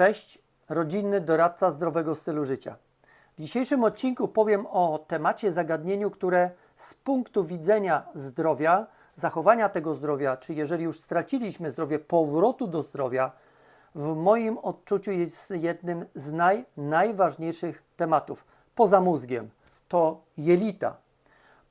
Cześć, rodzinny doradca zdrowego stylu życia. W dzisiejszym odcinku powiem o temacie, zagadnieniu, które z punktu widzenia zdrowia, zachowania tego zdrowia, czy jeżeli już straciliśmy zdrowie, powrotu do zdrowia, w moim odczuciu jest jednym z naj, najważniejszych tematów. Poza mózgiem to jelita.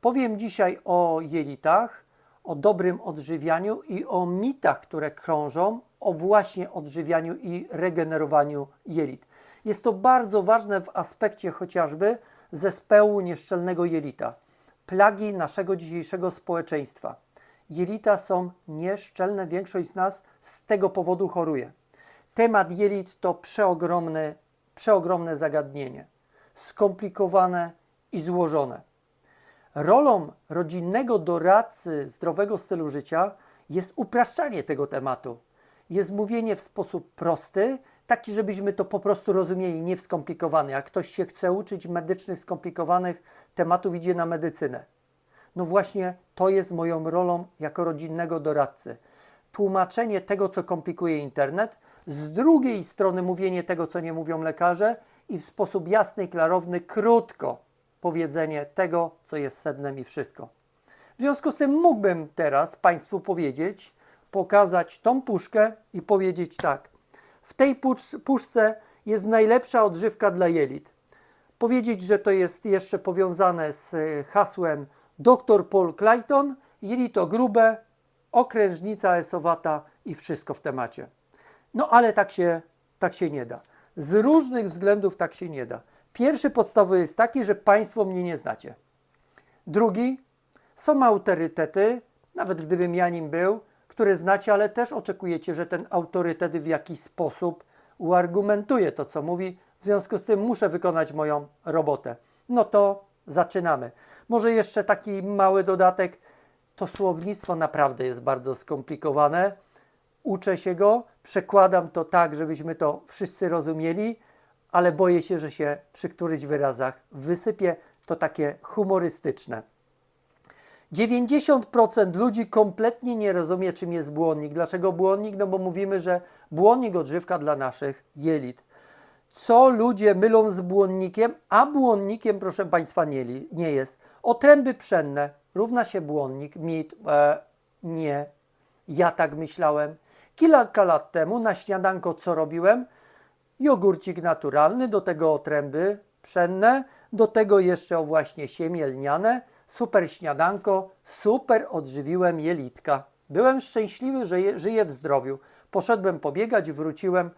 Powiem dzisiaj o jelitach, o dobrym odżywianiu i o mitach, które krążą o właśnie odżywianiu i regenerowaniu jelit. Jest to bardzo ważne w aspekcie chociażby zespołu nieszczelnego jelita, plagi naszego dzisiejszego społeczeństwa. Jelita są nieszczelne, większość z nas z tego powodu choruje. Temat jelit to przeogromne, przeogromne zagadnienie, skomplikowane i złożone. Rolą rodzinnego doradcy zdrowego stylu życia jest upraszczanie tego tematu. Jest mówienie w sposób prosty, taki, żebyśmy to po prostu rozumieli, nie w skomplikowany. Jak ktoś się chce uczyć medycznych, skomplikowanych tematów, idzie na medycynę. No właśnie to jest moją rolą jako rodzinnego doradcy. Tłumaczenie tego, co komplikuje internet, z drugiej strony mówienie tego, co nie mówią lekarze i w sposób jasny, klarowny, krótko powiedzenie tego, co jest sednem i wszystko. W związku z tym mógłbym teraz Państwu powiedzieć, pokazać tą puszkę i powiedzieć tak. W tej pusz- puszce jest najlepsza odżywka dla jelit. Powiedzieć, że to jest jeszcze powiązane z e, hasłem dr Paul Clayton, jelito grube, okrężnica esowata i wszystko w temacie. No ale tak się, tak się nie da. Z różnych względów tak się nie da. Pierwszy podstawowy jest taki, że Państwo mnie nie znacie. Drugi, są autorytety, nawet gdybym ja nim był, które znacie, ale też oczekujecie, że ten autorytet w jakiś sposób uargumentuje to, co mówi. W związku z tym muszę wykonać moją robotę. No to zaczynamy. Może jeszcze taki mały dodatek. To słownictwo naprawdę jest bardzo skomplikowane. Uczę się go, przekładam to tak, żebyśmy to wszyscy rozumieli, ale boję się, że się przy którychś wyrazach wysypie. To takie humorystyczne. 90% ludzi kompletnie nie rozumie, czym jest błonnik. Dlaczego błonnik? No bo mówimy, że błonnik odżywka dla naszych jelit. Co ludzie mylą z błonnikiem, a błonnikiem, proszę Państwa, nie, nie jest. Otręby pszenne równa się błonnik, mit, e, nie. Ja tak myślałem. Kilka lat temu na śniadanko co robiłem? jogurcik naturalny, do tego otręby pszenne, do tego jeszcze o właśnie siemię lniane, super śniadanko, super odżywiłem jelitka. Byłem szczęśliwy, że je, żyję w zdrowiu. Poszedłem pobiegać, wróciłem,